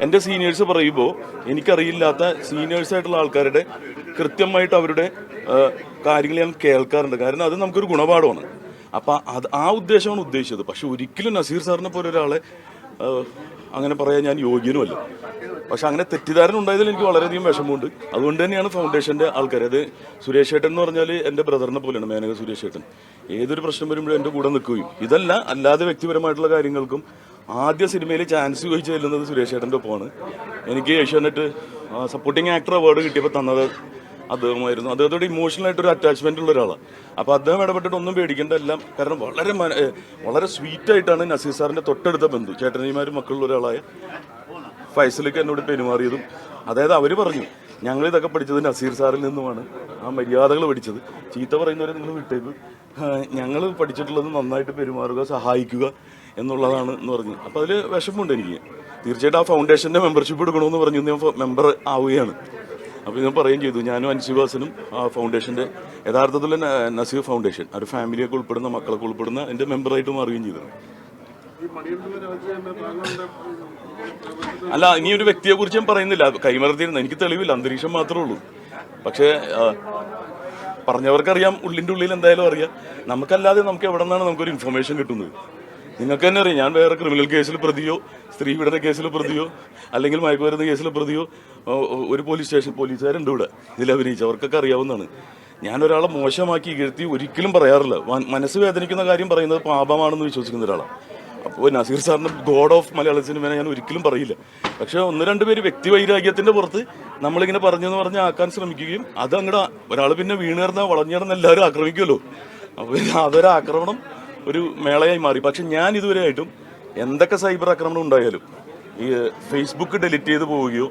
എന്റെ സീനിയേഴ്സ് പറയുമ്പോൾ എനിക്കറിയില്ലാത്ത സീനിയേഴ്സ് ആയിട്ടുള്ള ആൾക്കാരുടെ കൃത്യമായിട്ട് അവരുടെ കാര്യങ്ങൾ ഞാൻ കേൾക്കാറുണ്ട്. കാരണം അത് നമുക്കൊരു ഗുണപാഠമാണ്. അപ്പം അത് ആ ഉദ്ദേശമാണ് ഉദ്ദേശിച്ചത്. പക്ഷെ ഒരിക്കലും നസീർ സാറിനെ പോലെ ഒരാളെ അങ്ങനെ പറയാൻ ഞാൻ യോഗ്യനുമല്ല. പക്ഷെ അങ്ങനെ തെറ്റിദ്ധാരണ ഉണ്ടായതിൽ എനിക്ക് വളരെയധികം വിഷമമുണ്ട്. അതുകൊണ്ട് തന്നെയാണ് ഫൗണ്ടേഷന്റെ ആൾക്കാർ അത് സുരേഷ് ഏട്ടൻ എന്ന് പറഞ്ഞാൽ എന്റെ ബ്രദറിനെ പോലെയാണ് മേനക സുരേഷ് ഏട്ടൻ. ഏതൊരു പ്രശ്നം വരുമ്പോഴും എന്റെ കൂടെ നിൽക്കുകയും. ഇതല്ല അല്ലാതെ വ്യക്തിപരമായിട്ടുള്ള കാര്യങ്ങൾക്കും ആദ്യ സിനിമയിൽ ചാൻസ് ചോദിച്ചു ചെല്ലുന്നത് സുരേഷ് ഏട്ടന്റെ ഒപ്പമാണ്. എനിക്ക് ഏഷ്യാനെറ്റ് സപ്പോർട്ടിങ് ആക്ടർ അവാർഡ് കിട്ടിയപ്പോൾ തന്നത് അദ്ദേഹമായിരുന്നു. അദ്ദേഹത്തോട് ഒരു അറ്റാച്ച്മെന്റ് ഉള്ള ഒരാളാണ് അപ്പോൾ അദ്ദേഹം ഇടപെട്ടിട്ട് ഒന്നും പേടിക്കേണ്ട എല്ലാം കാരണം വളരെ വളരെ സ്വീറ്റ് ആയിട്ടാണ് നസീർ സാറിന്റെ തൊട്ടടുത്ത ബന്ധു ചേട്ടനിമാരും മക്കളുള്ള ഒരാളായ ഫൈസലേക്ക് എന്നോട് പെരുമാറിയതും. അതായത് അവർ പറഞ്ഞു ഞങ്ങൾ ഇതൊക്കെ പഠിച്ചത് നസീർ സാറിൽ നിന്നുമാണ്. ആ മര്യാദകൾ പഠിച്ചത്. ചീത്ത പറയുന്നവരെ നിങ്ങൾ വിട്ടേക്ക്. ഞങ്ങൾ പഠിച്ചിട്ടുള്ളത് നന്നായിട്ട് പെരുമാറുക സഹായിക്കുക എന്നുള്ളതാണ് എന്ന് പറഞ്ഞു. അപ്പോൾ അതിൽ വിഷമമുണ്ട് എനിക്ക്. തീർച്ചയായിട്ടും ആ ഫൗണ്ടേഷന്റെ മെമ്പർഷിപ്പ് എടുക്കണമെന്ന് പറഞ്ഞു ഞാൻ മെമ്പർ ആവുകയാണ്. അപ്പോൾ ഞാൻ പറയുകയും ചെയ്തു. ഞാനും അൻസിവാസനും ആ ഫൗണ്ടേഷന്റെ യഥാർത്ഥത്തിൽ നസീർ ഫൗണ്ടേഷൻ ഒരു ഫാമിലിയൊക്കെ ഉൾപ്പെടുന്ന മക്കളൊക്കെ ഉൾപ്പെടുന്ന എന്റെ മെമ്പറായിട്ട് മാറുകയും ചെയ്തു ഈ മണിയന്തുള്ള രാജു തന്നെ താങ്കളുടെ അല്ല ഇനി ഒരു വ്യക്തിയെ കുറിച്ച് ഞാൻ പറയുന്നില്ല. കൈമറത്തിരുന്നു എനിക്ക് തെളിവില്ല അന്തരീക്ഷം മാത്രമേ ഉള്ളൂ. പക്ഷേ പറഞ്ഞവർക്കറിയാം ഉള്ളിന്റെ ഉള്ളിൽ എന്തായാലും അറിയാം. നമുക്കല്ലാതെ നമുക്ക് എവിടെ നിന്നാണ് നമുക്കൊരു ഇൻഫർമേഷൻ കിട്ടുന്നത്? നിങ്ങൾക്ക് തന്നെ അറിയാം ഞാൻ വേറെ ക്രിമിനൽ കേസിൽ പ്രതിയോ സ്ത്രീ പീഡന കേസിൽ പ്രതിയോ അല്ലെങ്കിൽ മയക്കുമരുന്ന് കേസിൽ പ്രതിയോ ഒരു പോലീസ് സ്റ്റേഷൻ പോലീസുകാരുണ്ട് ഇവിടെ. ഇതിൽ അഭിനയിച്ചു അവർക്കൊക്കെ അറിയാവുന്നതാണ്. ഞാൻ ഒരാളെ മോശമാക്കി കീഴ്ത്തി ഒരിക്കലും പറയാറില്ല. മനസ്സ് വേദനിക്കുന്ന കാര്യം പറയുന്നത് പാപമാണെന്ന് വിശ്വസിക്കുന്ന ഒരാളാണ്. അപ്പോൾ നസീർ സാറിന് ഗോഡ് ഓഫ് മലയാള സിനിമയെ ഞാൻ ഒരിക്കലും പറയില്ല. പക്ഷേ ഒന്ന് രണ്ട് പേര് വ്യക്തി വൈരാഗ്യത്തിന്റെ പുറത്ത് നമ്മളിങ്ങനെ പറഞ്ഞെന്ന് പറഞ്ഞ് ആക്കാൻ ശ്രമിക്കുകയും അത് അങ്ങടെ ഒരാൾ പിന്നെ വീണേർന്ന വളഞ്ഞേർന്ന് എല്ലാവരും ആക്രമിക്കുമല്ലോ അപ്പോൾ അതൊരു ആക്രമണം ഒരു മേളയായി മാറി. പക്ഷെ ഞാൻ ഇതുവരെ ആയിട്ടും എന്തൊക്കെ സൈബർ ആക്രമണം ഉണ്ടായാലും ഈ ഫേസ്ബുക്ക് ഡെലിറ്റ് ചെയ്ത് പോവുകയോ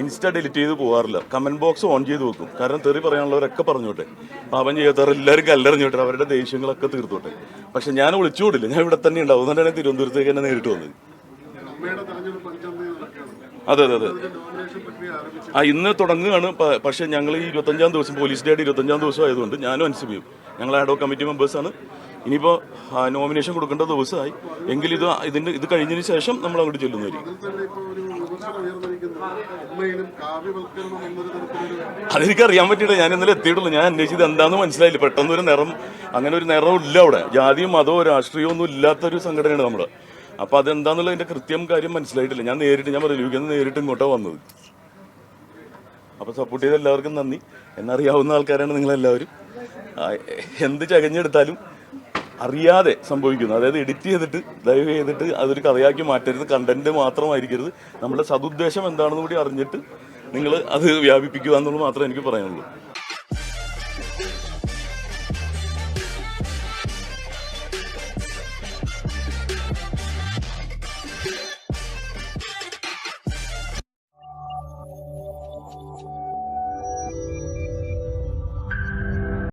ഇൻസ്റ്റ ഡിലിറ്റ് ചെയ്ത് പോകാറില്ല കമന്റ് ബോക്സ് ഓൺ ചെയ്ത് വെക്കും. കാരണം തെറി പറയാനുള്ളവരൊക്കെ പറഞ്ഞോട്ടെ. പാപം ചെയ്യാത്തവർ എല്ലാവരും കല്ലെറിഞ്ഞോട്ടെ. അവരുടെ ദേഷ്യങ്ങളൊക്കെ തീർത്തോട്ടെ. പക്ഷെ ഞാൻ വിളിച്ചുകൂടില്ല ഞാൻ ഇവിടെ തന്നെ ഉണ്ടാവും. അതുകൊണ്ടാണ് തിരുവനന്തപുരത്തേക്ക് തന്നെ നേരിട്ട് വന്നത്. അതെ അതെ അതെ. ആ ഇന്ന് തുടങ്ങുകയാണ്. പക്ഷെ പക്ഷേ ഞങ്ങൾ ഈ ഇരുപത്തഞ്ചാം ദിവസം പോലീസ് ഡേയുടെ ഇരുപത്തഞ്ചാം ദിവസം ആയതുകൊണ്ട് ഞാനും അനുസരിക്കും ഞങ്ങൾ ആഡോ കമ്മിറ്റി മെമ്പേഴ്സാണ് ഇനിയിപ്പോൾ നോമിനേഷൻ കൊടുക്കേണ്ട ദിവസമായി. എങ്കിൽ ഇത് ഇതിന്റെ ഇത് കഴിഞ്ഞതിന് ശേഷം നമ്മൾ അങ്ങോട്ട് ചെല്ലുന്നതായിരിക്കും. അറിയാൻ പറ്റിയില്ല. ഞാൻ ഇന്നലെ എത്തിയിട്ടുള്ളൂ. ഞാൻ അന്വേഷിച്ചത് എന്താണെന്ന് മനസ്സിലായില്ല. പെട്ടെന്ന് ഒരു നിറം അങ്ങനെ ഒരു നിറം ഇല്ല അവിടെ. ജാതിയും മതവും രാഷ്ട്രീയവും ഒന്നും ഇല്ലാത്തൊരു സംഘടനയാണ് നമ്മൾ അപ്പോൾ അതെന്താന്നുള്ളതിന്റെ കൃത്യം കാര്യം മനസ്സിലായിട്ടില്ല. ഞാൻ നേരിട്ട് ഞാൻ റിലീവിക്കുന്ന നേരിട്ട് ഇങ്ങോട്ടാണ് വന്നത്. അപ്പോൾ സപ്പോർട്ട് ചെയ്ത എല്ലാവർക്കും നന്ദി. എന്നറിയാവുന്ന ആൾക്കാരാണ് നിങ്ങളെല്ലാവരും. എന്ത് ചകഞ്ഞെടുത്താലും അറിയാതെ സംഭവിക്കുന്നു. അതായത് എഡിറ്റ് ചെയ്തിട്ട് ലൈവ് ചെയ്തിട്ട് അതൊരു കഥയാക്കി മാറ്റരുത്. കണ്ടന്റ് മാത്രമായിരിക്കരുത്. നമ്മുടെ സതുദ്ദേശം എന്താണെന്ന് കൂടി അറിഞ്ഞിട്ട് നിങ്ങൾ അത് വ്യാപിപ്പിക്കുക എന്നുള്ളത് മാത്രമേ എനിക്ക് പറയാനുള്ളൂ.